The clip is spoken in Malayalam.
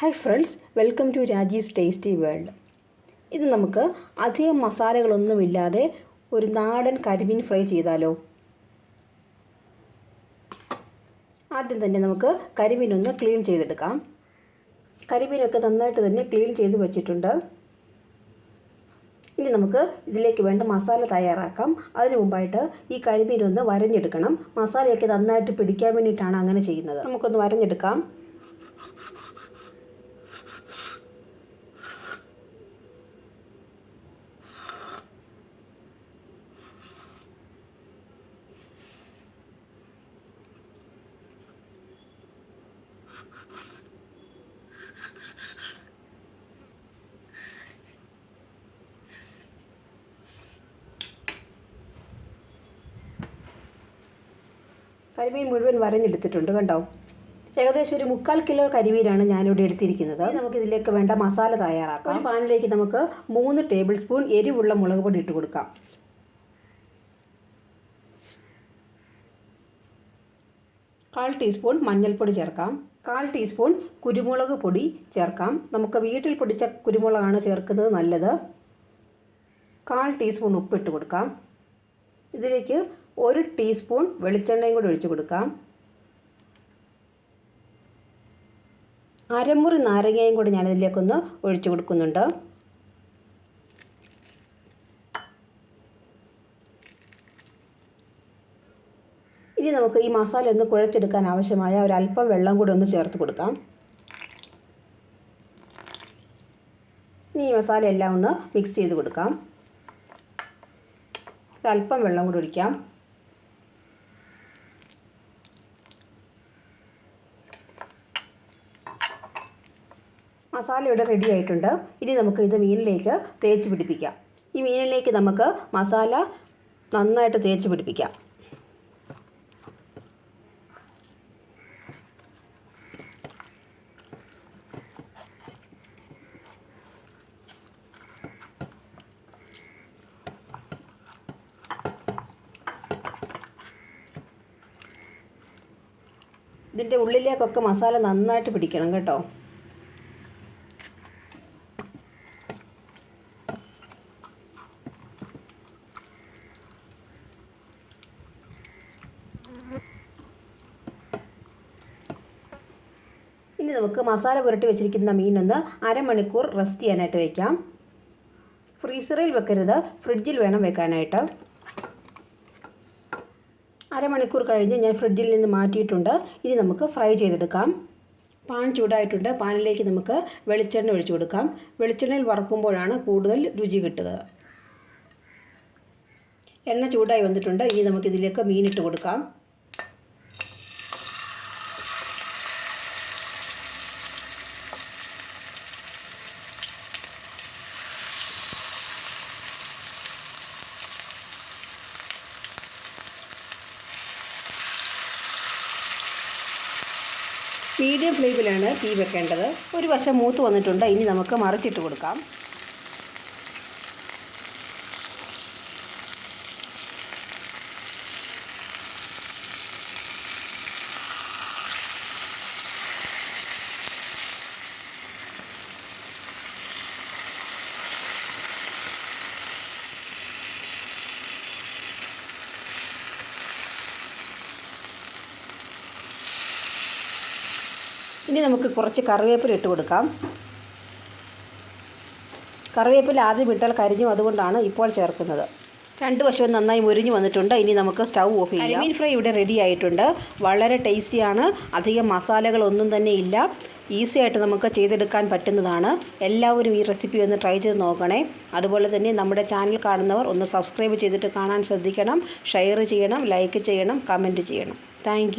Hi friends welcome to Raji's tasty world ഇത് നമുക്ക് അധികം മസാലകളൊന്നുമില്ലാതെ ഒരു നാടൻ കരിമീൻ ഫ്രൈ ചെയ്താലോ? ആദ്യം തന്നെ നമുക്ക് കരിമീൻ ഒന്ന് ക്ലീൻ ചെയ്തെടുക്കാം. കരിമീനൊക്കെ നന്നായിട്ട് തന്നെ ക്ലീൻ ചെയ്ത് വെച്ചിട്ടുണ്ട്. ഇനി നമുക്ക് ഇതിലേക്ക് വേണ്ട മസാല തയ്യാറാക്കാം. അതിന് മുമ്പായിട്ട് ഈ കരിമീൻ ഒന്ന് വരഞ്ഞെടുക്കണം. മസാലയൊക്കെ നന്നായിട്ട് പിടിക്കാൻ വേണ്ടിയിട്ടാണ് അങ്ങനെ ചെയ്യുന്നത്. നമുക്കൊന്ന് വരഞ്ഞെടുക്കാം. കരിമീൻ മുഴുവൻ വരഞ്ഞെടുത്തിട്ടുണ്ട് കണ്ടോ? ഏകദേശം ഒരു മുക്കാൽ കിലോ കരിമീനാണ് ഞാനിവിടെ എടുത്തിരിക്കുന്നത്. നമുക്ക് ഇതിലേക്ക് വേണ്ട മസാല തയ്യാറാക്കാം. പാനിലേക്ക് നമുക്ക് മൂന്ന് ടേബിൾ സ്പൂൺ എരിവുള്ള മുളക് പൊടി ഇട്ട് കൊടുക്കാം. കാൽ ടീസ്പൂൺ മഞ്ഞൾപ്പൊടി ചേർക്കാം. കാൽ ടീസ്പൂൺ കുരുമുളക് പൊടി ചേർക്കാം. നമുക്ക് വീട്ടിൽ പൊടിച്ച കുരുമുളകാണ് ചേർക്കുന്നത് നല്ലത്. കാൽ ടീസ്പൂൺ ഉപ്പിട്ട് കൊടുക്കാം. ഇതിലേക്ക് ഒരു ടീസ്പൂൺ വെളിച്ചെണ്ണയും കൂടി ഒഴിച്ചു കൊടുക്കാം. അരമുറി നാരങ്ങയും കൂടി ഞാനിതിലേക്കൊന്ന് ഒഴിച്ചു കൊടുക്കുന്നുണ്ട്. ഇനി നമുക്ക് ഈ മസാല ഒന്ന് കുഴച്ചെടുക്കാൻ ആവശ്യമായ ഒരല്പം വെള്ളം കൂടി ഒന്ന് ചേർത്ത് കൊടുക്കാം. ഇനി ഈ മസാല എല്ലാം ഒന്ന് മിക്സ് ചെയ്ത് കൊടുക്കാം. ഒരല്പം വെള്ളം കൂടി ഒഴിക്കാം. മസാല ഇവിടെ റെഡി ആയിട്ടുണ്ട്. ഇനി നമുക്ക് ഇത് മീനിലേക്ക് തേച്ച് പിടിപ്പിക്കാം. ഈ മീനിലേക്ക് നമുക്ക് മസാല നന്നായിട്ട് തേച്ച് പിടിപ്പിക്കാം. ഇതിന്റെ ഉള്ളിലേക്കൊക്കെ മസാല നന്നായിട്ട് പിടിക്കണം കേട്ടോ. ഇനി നമുക്ക് മസാല പുരട്ടി വെച്ചിരിക്കുന്ന മീനൊന്ന് അരമണിക്കൂർ റെസ്റ്റ് ചെയ്യാനായിട്ട് വയ്ക്കാം ഫ്രീസറിൽ വെക്കരുത് ഫ്രിഡ്ജിൽ വേണം വെക്കാനായിട്ട്. അരമണിക്കൂർ കഴിഞ്ഞ് ഞാൻ ഫ്രിഡ്ജിൽ നിന്ന് മാറ്റിയിട്ടുണ്ട്. ഇനി നമുക്ക് ഫ്രൈ ചെയ്തെടുക്കാം. പാൻ ചൂടായിട്ടുണ്ട്. പാനിലേക്ക് നമുക്ക് വെളിച്ചെണ്ണ ഒഴിച്ചു കൊടുക്കാം. വെളിച്ചെണ്ണയിൽ വറക്കുമ്പോഴാണ് കൂടുതൽ രുചി കിട്ടുക. എണ്ണ ചൂടായി വന്നിട്ടുണ്ട്. ഇനി നമുക്കിതിലേക്ക് മീനിട്ട് കൊടുക്കാം. മീഡിയം ഫ്ലെയിമിലാണ് തീ വെക്കേണ്ടത്. ഒരു വശം മൂത്ത് വന്നിട്ടുണ്ട്. ഇനി നമുക്ക് മറിച്ചിട്ട് കൊടുക്കാം. ഇനി നമുക്ക് കുറച്ച് കറിവേപ്പില ഇട്ട് കൊടുക്കാം. കറിവേപ്പില ആദ്യം ഇട്ടാൽ കരിഞ്ഞു അതുകൊണ്ടാണ് ഇപ്പോൾ ചേർക്കുന്നത്. രണ്ട് വശവും നന്നായി മുരിഞ്ഞു വന്നിട്ടുണ്ട്. ഇനി നമുക്ക് സ്റ്റൗ ഓഫ് ചെയ്യാം. കരിമീൻ ഫ്രൈ ഇവിടെ റെഡി ആയിട്ടുണ്ട്. വളരെ ടേസ്റ്റിയാണ് അധികം മസാലകളൊന്നും തന്നെ ഇല്ല. ഈസി ആയിട്ട് നമുക്ക് ചെയ്തെടുക്കാൻ പറ്റുന്നതാണ്. എല്ലാവരും ഈ റെസിപ്പി ഒന്ന് ട്രൈ ചെയ്ത് നോക്കണേ. അതുപോലെ തന്നെ നമ്മുടെ ചാനൽ കാണുന്നവർ ഒന്ന് സബ്സ്ക്രൈബ് ചെയ്തിട്ട് കാണാൻ ശ്രദ്ധിക്കണം. ഷെയർ ചെയ്യണം ലൈക്ക് ചെയ്യണം കമന്റ് ചെയ്യണം. താങ്ക്